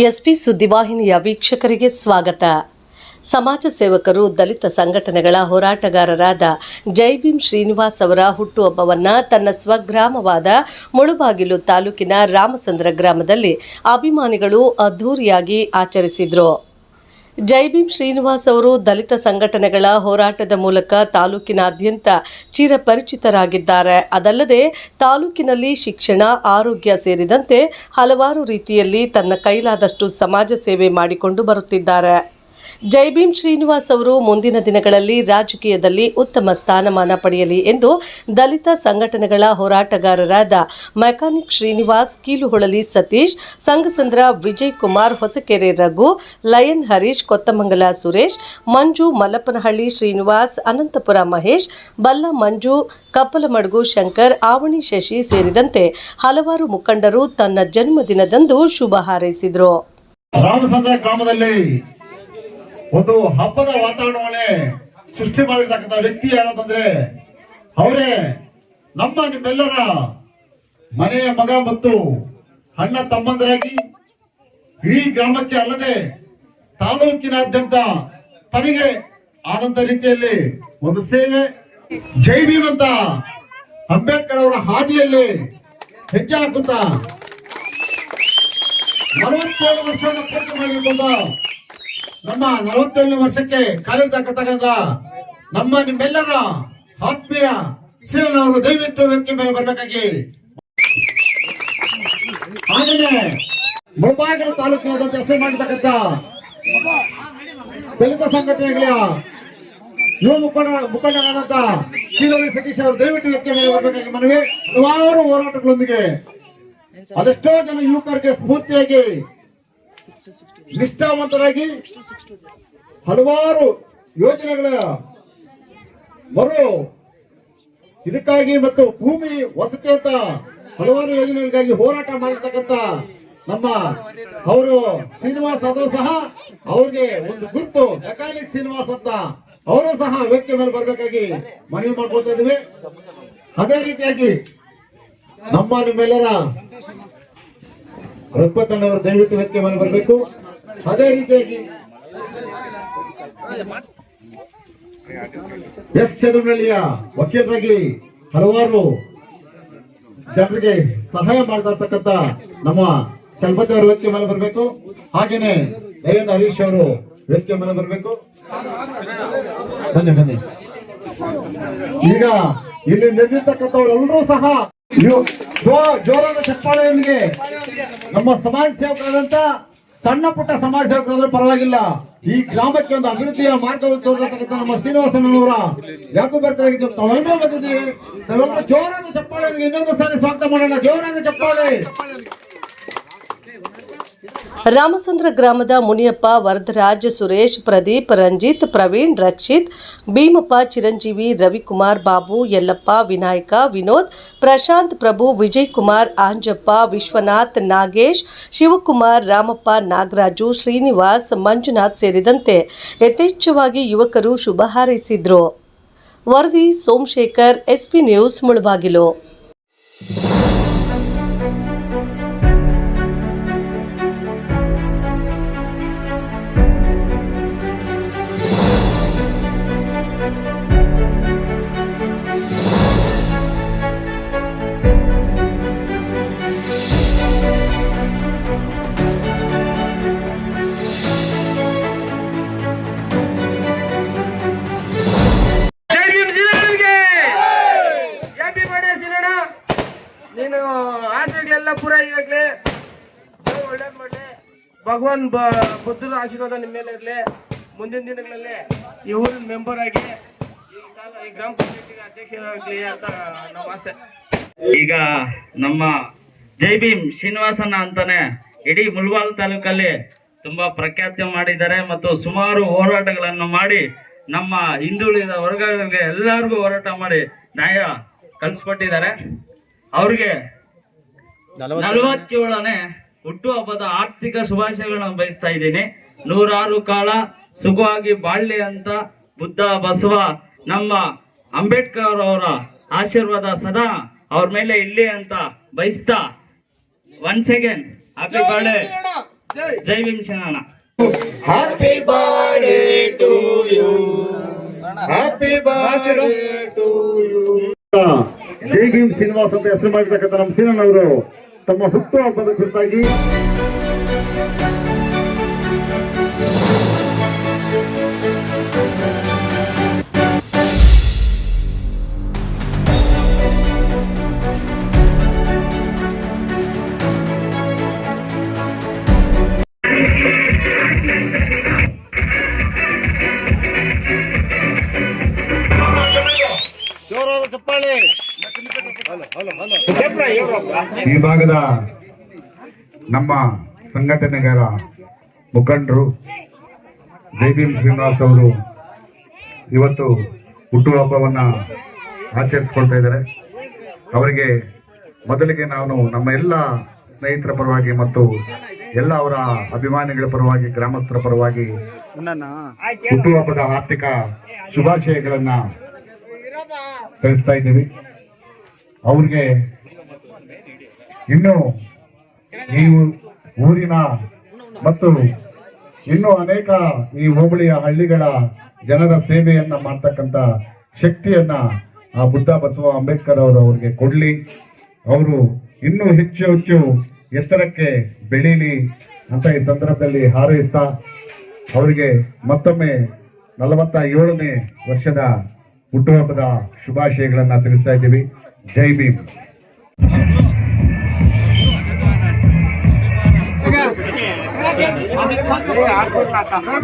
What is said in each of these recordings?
SP ಸುದ್ದಿವಾಹಿನಿಯ ವೀಕ್ಷಕರಿಗೆ ಸ್ವಾಗತ. ಸಮಾಜ ಸೇವಕರು, ದಲಿತ ಸಂಘಟನೆಗಳ ಹೋರಾಟಗಾರರಾದ ಜೈ ಭೀಮ್ ಶ್ರೀನಿವಾಸ್ ಅವರ ಹುಟ್ಟುಹಬ್ಬವನ್ನು ತನ್ನ ಸ್ವಗ್ರಾಮವಾದ ಮುಳುಬಾಗಿಲು ತಾಲೂಕಿನ ರಾಮಚಂದ್ರ ಗ್ರಾಮದಲ್ಲಿ ಅಭಿಮಾನಿಗಳು ಅದ್ಧೂರಿಯಾಗಿ ಆಚರಿಸಿದರು. ಜೈ ಶ್ರೀನಿವಾಸ್ ಅವರು ದಲಿತ ಸಂಘಟನೆಗಳ ಹೋರಾಟದ ಮೂಲಕ ತಾಲೂಕಿನಾದ್ಯಂತ ಚಿರಪರಿಚಿತರಾಗಿದ್ದಾರೆ. ಅದಲ್ಲದೆ ತಾಲೂಕಿನಲ್ಲಿ ಶಿಕ್ಷಣ, ಆರೋಗ್ಯ ಸೇರಿದಂತೆ ಹಲವಾರು ರೀತಿಯಲ್ಲಿ ತನ್ನ ಕೈಲಾದಷ್ಟು ಸಮಾಜ ಸೇವೆ ಮಾಡಿಕೊಂಡು ಬರುತ್ತಿದ್ದಾರೆ. ಜೈ ಭೀಮ್ ಶ್ರೀನಿವಾಸ್ ಅವರು ಮುಂದಿನ ದಿನಗಳಲ್ಲಿ ರಾಜಕೀಯದಲ್ಲಿ ಉತ್ತಮ ಸ್ಥಾನಮಾನ ಪಡೆಯಲಿ ಎಂದು ದಲಿತ ಸಂಘಟನೆಗಳ ಹೋರಾಟಗಾರರಾದ ಮೆಕಾನಿಕ್ ಶ್ರೀನಿವಾಸ್, ಕೀಲುಹೊಳಲಿ ಸತೀಶ್, ಸಂಘಸಂದ್ರ ವಿಜಯ್ ಕುಮಾರ್ ಹೊಸಕೆರೆ ರಘು, ಲಯನ್ ಹರೀಶ್, ಕೊತ್ತಮಂಗಲ ಸುರೇಶ್, ಮಂಜು ಮಲ್ಲಪ್ಪನಹಳ್ಳಿ ಶ್ರೀನಿವಾಸ್, ಅನಂತಪುರ ಮಹೇಶ್, ಬಲ್ಲ ಮಂಜು, ಕಪ್ಪಲಮಡುಗು ಶಂಕರ್, ಆವಣಿ ಶಶಿ ಸೇರಿದಂತೆ ಹಲವಾರು ಮುಖಂಡರು ತನ್ನ ಜನ್ಮದಿನದಂದು ಶುಭ ಹಾರೈಸಿದರು. ಒಂದು ಹಬ್ಬದ ವಾತಾವರಣವನ್ನೇ ಸೃಷ್ಟಿ ಮಾಡಿರ್ತಕ್ಕಂಥ ವ್ಯಕ್ತಿ ಯಾರಂತಂದ್ರೆ ಅವರೇ, ನಮ್ಮ ನಿಮ್ಮೆಲ್ಲರ ಮನೆಯ ಮಗ ಮತ್ತು ಅಣ್ಣ ತಮ್ಮಂದರಾಗಿ ಈ ಗ್ರಾಮಕ್ಕೆ ಅಲ್ಲದೆ ತಾಲೂಕಿನಾದ್ಯಂತ ತನಗೆ ಆದಂತ ರೀತಿಯಲ್ಲಿ ಒಂದು ಸೇವೆ. ಜೈ ಭೀಮ್ ಅಂಬೇಡ್ಕರ್ ಅವರ ಹಾದಿಯಲ್ಲಿ ಹೆಜ್ಜೆ ಹಾಕುತ್ತಾ ನಲವತ್ತೇಳು ವರ್ಷದ ಪೂರ್ತಿ ಮಾಡಿಕೊಂಡ ನಮ್ಮ ನಲವತ್ತೇಳನೇ ವರ್ಷಕ್ಕೆ ಕಾಲಿರ್ತಕ್ಕಂಥ ನಮ್ಮ ನಿಮ್ಮೆಲ್ಲರ ಆತ್ಮೀಯ ಶ್ರೀರವರು ದಯವಿಟ್ಟು ವ್ಯಕ್ತಿ ಮೇಲೆ ಬರಬೇಕಾಗಿ. ಹಾಗೆಯೇ ಮುಳಬಾಗಿಲು ತಾಲೂಕಿನ ಹೆಸರು ಮಾಡಿರ್ತಕ್ಕಂಥ ದಲಿತ ಸಂಘಟನೆಗಳ ಯುವ ಮುಖಂಡ ಮುಖಂಡರಾದಂತ ಶ್ರೀರವಿ ಸತೀಶ್ ಅವರು ದಯವಿಟ್ಟು ವ್ಯಕ್ತಿ ಮೇಲೆ ಬರಬೇಕಾಗಿ ಮನವಿ. ಹಲವಾರು ಹೋರಾಟಗಳೊಂದಿಗೆ ಅದೆಷ್ಟೋ ಜನ ಯುವಕರಿಗೆ ಸ್ಫೂರ್ತಿಯಾಗಿ ನಿಷ್ಠಾವಂತರಾಗಿ ಹಲವಾರು ಯೋಜನೆಗಳ ಮರು ಇದಕ್ಕಾಗಿ ಮತ್ತು ಭೂಮಿ ವಸತಿ ಅಂತ ಹಲವಾರು ಯೋಜನೆಗಳಿಗಾಗಿ ಹೋರಾಟ ಮಾಡಿರ್ತಕ್ಕಂಥ ನಮ್ಮ ಅವರು ಶ್ರೀನಿವಾಸ್ ಆದರೂ ಸಹ ಅವ್ರಿಗೆ ಒಂದು ಗುರುತು ಮೆಕಾನಿಕ್ ಶ್ರೀನಿವಾಸ್ ಅಂತ ಅವರು ಸಹ ವ್ಯಕ್ತಿ ಮೇಲೆ ಬರಬೇಕಾಗಿ ಮನವಿ ಮಾಡ್ಕೊತಾ ಇದೀವಿ ಅದೇ ರೀತಿಯಾಗಿ ನಮ್ಮ ನಿಮ್ಮೆಲ್ಲರ ರಘುಪತಣ್ಣವರು ದಯವಿಟ್ಟು ವ್ಯಕ್ತಿ ಮನೆ ಬರಬೇಕು. ಅದೇ ರೀತಿಯಾಗಿ ಎಸ್ ಚದುರ್ನಳ್ಳಿಯ ವಕೀಲರಾಗಿ ಹಲವಾರು ಜನರಿಗೆ ಸಹಾಯ ಮಾಡ್ತಾ ಇರ್ತಕ್ಕಂಥ ನಮ್ಮ ಚಲಪತಿ ಅವರು ವೇದಿಕೆ ಮೇಲೆ ಬರಬೇಕು. ಹಾಗೇನೆ ದಯಾನಂದ ಹರೀಶ್ ಅವರು ವೇದಿಕೆ ಮೇಲೆ ಬರಬೇಕು. ಬನ್ನಿ ಬನ್ನಿ ಈಗ ಇಲ್ಲಿ ನೆರೆದಿರ್ತಕ್ಕಂಥವರೆಲ್ಲರೂ ಸಹ ಜೋರಾದ ಚಪ್ಪಾಳೆಯೊಂದಿಗೆ ನಮ್ಮ ಸಮಾಜ ಸೇವಕರಾದಂತ ಸಣ್ಣ ಪುಟ್ಟ ಸಮಾಜ ಸೇವಕರಾದ್ರೂ ಪರವಾಗಿಲ್ಲ. ಈ ಗ್ರಾಮಕ್ಕೆ ಒಂದು ಅಭಿವೃದ್ಧಿಯ ಮಾರ್ಗವನ್ನು ತೋರಿಸತಕ್ಕಂಥ ನಮ್ಮ ಶ್ರೀನಿವಾಸಣ್ಣನವರ ಯಾಕೆ ಬರ್ತಾರಾಗಿದ್ದು ತಾವೆಲ್ಲರೂ ಬಂದಿದ್ದೀವಿ ತಾವೆಲ್ಲರೂ ಜೋರಾದ ಚಪ್ಪಾಳೆಯೊಂದಿಗೆ ಇನ್ನೊಂದು ಸಾರಿ ಸ್ವಾಗತ ಮಾಡೋಣ. ಜೋರಾದ ಚಪ್ಪಾಳೆ. ರಾಮಚಂದ್ರ ಗ್ರಾಮದ ಮುನಿಯಪ್ಪ, ವರದರಾಜ್ ಸುರೇಶ್, ಪ್ರದೀಪ್, ರಂಜಿತ್, ಪ್ರವೀಣ್, ರಕ್ಷಿತ್, ಭೀಮಪ್ಪ, ಚಿರಂಜೀವಿ, ರವಿಕುಮಾರ್, ಬಾಬು, ಯಲ್ಲಪ್ಪ, ವಿನಾಯಕ, ವಿನೋದ್, ಪ್ರಶಾಂತ್, ಪ್ರಭು ವಿಜಯ್ ಕುಮಾರ್ ಆಂಜಪ್ಪ, ವಿಶ್ವನಾಥ್, ನಾಗೇಶ್, ಶಿವಕುಮಾರ್, ರಾಮಪ್ಪ, ನಾಗರಾಜು, ಶ್ರೀನಿವಾಸ್, ಮಂಜುನಾಥ್ ಸೇರಿದಂತೆ ಯಥೇಚ್ಛವಾಗಿ ಯುವಕರು ಶುಭ ಹಾರೈಸಿದ್ರು. ವರದಿ ಸೋಮಶೇಖರ್, ಎಸ್ಪಿ ನ್ಯೂಸ್ ಮುಳಬಾಗಿಲು. ಪೂರ ಈಗಾಗಲೇ ಒಳ್ಳೇದ್ ಮಾಡ್ಲಿ. ಭಗವಾನ್ ಬ- ಬುದ್ಧನ ಆಶೀರ್ವಾದ ನಿಮ್ಮ ಮೇಲೆ ಇರಲಿ. ಮುಂದಿನ ದಿನಗಳಲ್ಲಿ ಈ ಊರಿನ ಮೆಂಬರ್ ಆಗಿ ಈ ಗ್ರಾಮ ಪಂಚಾಯತಿಗೆ ಅಧ್ಯಕ್ಷರಾಗಲಿ ಅಂತ ನಮ್ಮ ಆಸೆ. ಈಗ ನಮ್ಮ ಜೈ ಭೀಮ್ ಶ್ರೀನಿವಾಸನ ಅಂತಾನೆ ಇಡೀ ಮುಲ್ವಾಲ್ ತಾಲೂಕಲ್ಲಿ ತುಂಬಾ ಪ್ರಖ್ಯಾತಿ ಮಾಡಿದ್ದಾರೆ ಮತ್ತು ಸುಮಾರು ಹೋರಾಟಗಳನ್ನು ಮಾಡಿ ನಮ್ಮ ಹಿಂದುಳಿದ ವರ್ಗಗಳಿಗೆ ಎಲ್ಲರಿಗೂ ಹೋರಾಟ ಮಾಡಿ ನ್ಯಾಯ ಕಲ್ಪಿಸ್ಕೊಟ್ಟಿದ್ದಾರೆ ಅವ್ರಿಗೆ ನಲವತ್ತೇಳನೇ. ಹುಟ್ಟುಹಬ್ಬದ ಆರ್ಥಿಕ ಶುಭಾಶಯಗಳನ್ನು ಬಯಸ್ತಾ ಇದ್ದೀನಿ. ನೂರಾರು ಕಾಲ ಸುಖವಾಗಿ ಬಾಳ್ಲಿ ಅಂತ ಬುದ್ಧ ಬಸವ ನಮ್ಮ ಅಂಬೇಡ್ಕರ್ ಅವರ ಆಶೀರ್ವಾದ ಸದಾ ಅವ್ರ ಮೇಲೆ ಇಲ್ಲಿ ಅಂತ ಬಯಸ್ತಾ one second happy birthday Jai Bhim happy birthday to you happy birthday to you Jai cinema Srinivas ಅಂತ ಹೆಸರು ಮಾಡಿರ್ತಕ್ಕಂಥ ನಮ್ಮ ಸೀನಣ್ಣವರು ತಮ್ಮ ಹುಟ್ಟು ಹಬ್ಬದ ಕುರಿತಾಗಿ ಈ ಭಾಗದ ನಮ್ಮ ಸಂಘಟನೆಗಳ ಮುಖಂಡರು ಜೈಭೀಮ್ ಶ್ರೀನಿವಾಸ್ ಅವರು ಇವತ್ತು ಹುಟ್ಟುಹಬ್ಬವನ್ನ ಆಚರಿಸ್ಕೊಳ್ತಾ ಇದ್ದಾರೆ. ಅವರಿಗೆ ಮೊದಲಿಗೆ ನಾನು ನಮ್ಮ ಎಲ್ಲ ಸ್ನೇಹಿತರ ಪರವಾಗಿ ಮತ್ತು ಎಲ್ಲ ಅವರ ಅಭಿಮಾನಿಗಳ ಪರವಾಗಿ, ಗ್ರಾಮಸ್ಥರ ಪರವಾಗಿ ಹುಟ್ಟುಹಬ್ಬದ ಆರ್ಥಿಕ ಶುಭಾಶಯಗಳನ್ನು ತಿಳಿಸ್ತಾ ಇದ್ದೀವಿ. ಅವ್ರಿಗೆ ಇನ್ನು ಈ ಊರಿನ ಮತ್ತು ಇನ್ನೂ ಅನೇಕ ಈ ಹೋಬಳಿಯ ಹಳ್ಳಿಗಳ ಜನರ ಸೇವೆಯನ್ನ ಮಾಡ್ತಕ್ಕಂಥ ಶಕ್ತಿಯನ್ನ ಆ ಬುದ್ಧ ಬಸವ ಅಂಬೇಡ್ಕರ್ ಅವರು ಅವ್ರಿಗೆ ಕೊಡ್ಲಿ. ಅವರು ಇನ್ನೂ ಹೆಚ್ಚು ಹೆಚ್ಚು ಎತ್ತರಕ್ಕೆ ಬೆಳೀಲಿ ಅಂತ ಈ ಸಂದರ್ಭದಲ್ಲಿ ಹಾರೈಸ್ತಾ ಅವರಿಗೆ ಮತ್ತೊಮ್ಮೆ ನಲವತ್ತ ಏಳನೇ ವರ್ಷದ ಹುಟ್ಟುಹಬ್ಬದ ಶುಭಾಶಯಗಳನ್ನ ತಿಳಿಸ್ತಾ ಇದ್ದೀವಿ. ಜೈ ಭೀಮ್.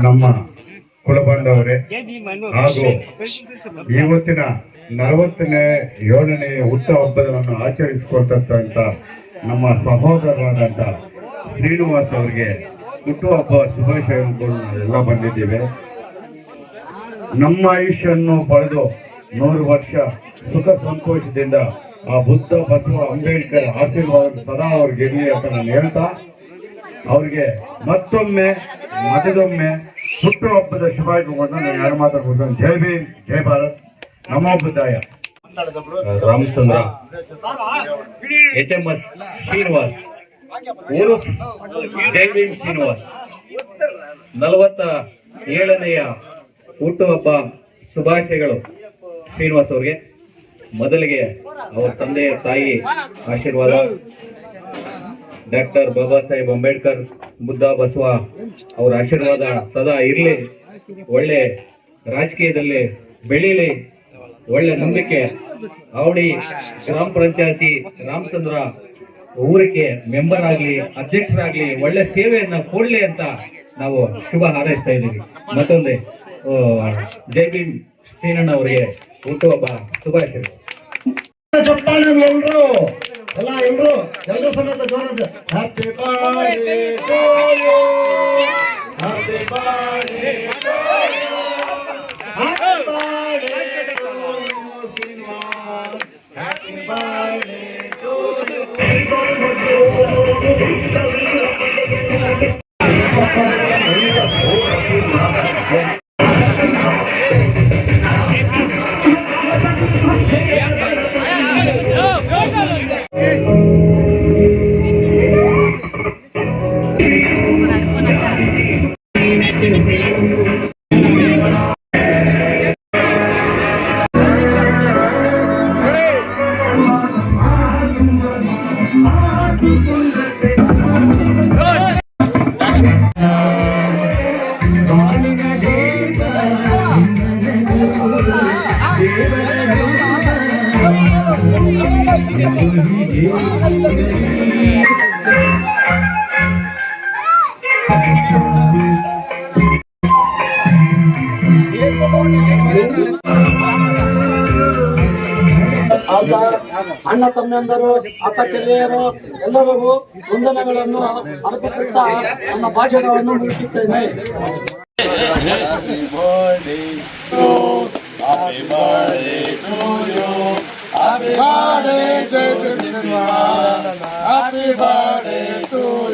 ನಮ್ಮ ಕುಲಬಾಂಧವರೇ, ಹಾಗೂ ಇವತ್ತಿನ ನಲವತ್ತನೇ ಏಳನೇ ಹಬ್ಬಗಳನ್ನು ಆಚರಿಸಿಕೊಳ್ತಕ್ಕಂಥ ನಮ್ಮ ಸಹೋದರರಾದಂಥ ಶ್ರೀನಿವಾಸ್ ಅವರಿಗೆ ಹುಟ್ಟುಹಬ್ಬ ಶುಭಾಶಯಗಳು ಎಲ್ಲ ಬಂದಿದ್ದೇವೆ. ನಮ್ಮ ಆಯುಷ್ಯನ್ನು ಪಡೆದು ನೂರು ವರ್ಷ ಸುಖ ಸಂತೋಷದಿಂದ ಆ ಬುದ್ಧ ಬಸವ ಅಂಬೇಡ್ಕರ್ ಆಶೀರ್ವಾದ ಸದಾ ಅವ್ರಿಗೆ ಇರಲಿ ಅಂತ ನಾನು ಹೇಳ್ತಾ ಅವ್ರಿಗೆ ಮತ್ತೊಮ್ಮೆ, ಮತದೊಮ್ಮೆ ಹುಟ್ಟುಹಬ್ಬದ ಶುಭಾಶಯಗಳನ್ನು ನಾನು ಯಾರು ಮಾತಾಡ್ಬೋದು ಜೈ ಭೀಮ್, ಜೈ ಭಾರತ್. ನಮೋ ಬುದ್ಧಾಯ Ramachandra, H M S Srinivas. ಜೈ ಭೀಮ್ ಶ್ರೀನಿವಾಸ್. ನಲವತ್ತ ಏಳನೆಯ ಹುಟ್ಟುಹಬ್ಬ ಶುಭಾಶಯಗಳು ಶ್ರೀನಿವಾಸ್ ಅವರಿಗೆ. ಮೊದಲಿಗೆ ಅವರ ತಂದೆ ತಾಯಿ ಆಶೀರ್ವಾದ. ಡಾಕ್ಟರ್ ಬಾಬಾ ಸಾಹೇಬ್ ಅಂಬೇಡ್ಕರ್, ಬುದ್ಧ ಬಸವ ಅವರ ಆಶೀರ್ವಾದ ಸದಾ ಇರಲಿ. ಒಳ್ಳೆ ರಾಜಕೀಯದಲ್ಲಿ ಬೆಳೀಲಿ. ಒಳ್ಳೆ ನಂಬಿಕೆ. ಅವಡಿ ಗ್ರಾಮ ಪಂಚಾಯತಿ ರಾಮಚಂದ್ರ ಊರಿಗೆ ಮೆಂಬರ್ ಆಗಲಿ, ಅಧ್ಯಕ್ಷರಾಗಲಿ, ಒಳ್ಳೆ ಸೇವೆಯನ್ನ ಕೊಡ್ಲಿ ಅಂತ ನಾವು ಶುಭ ಹಾರೈಸ್ತಾ ಇದ್ದೀವಿ. ಮತ್ತೊಂದೇ ಜೈಬಿ ಶ್ರೀನಣ್ಣ ಅವರಿಗೆ ಹುಟ್ಟುಹಬ್ಬ ಶುಭಾಶಯಗಳು ಎಲ್ಲ ಎಲ್ರು ಎಲ್ರು ಸಮೇತ ಜೋರಾದ happy birthday to you happy birthday happy birthday to you Srinivas happy birthday to ಆತ ಅಣ್ಣ ತಮ್ಮಂದರು ಅಕ್ಕ ಚೆಲ್ಲೆಯರು ಎಲ್ಲರಿಗೂ ವಂದನೆಗಳನ್ನು ಅರ್ಪಿಸುತ್ತಾ ನಮ್ಮ ಭಾಷಣವನ್ನು ಮುಗಿಸುತ್ತೇನೆ Happy birthday to you.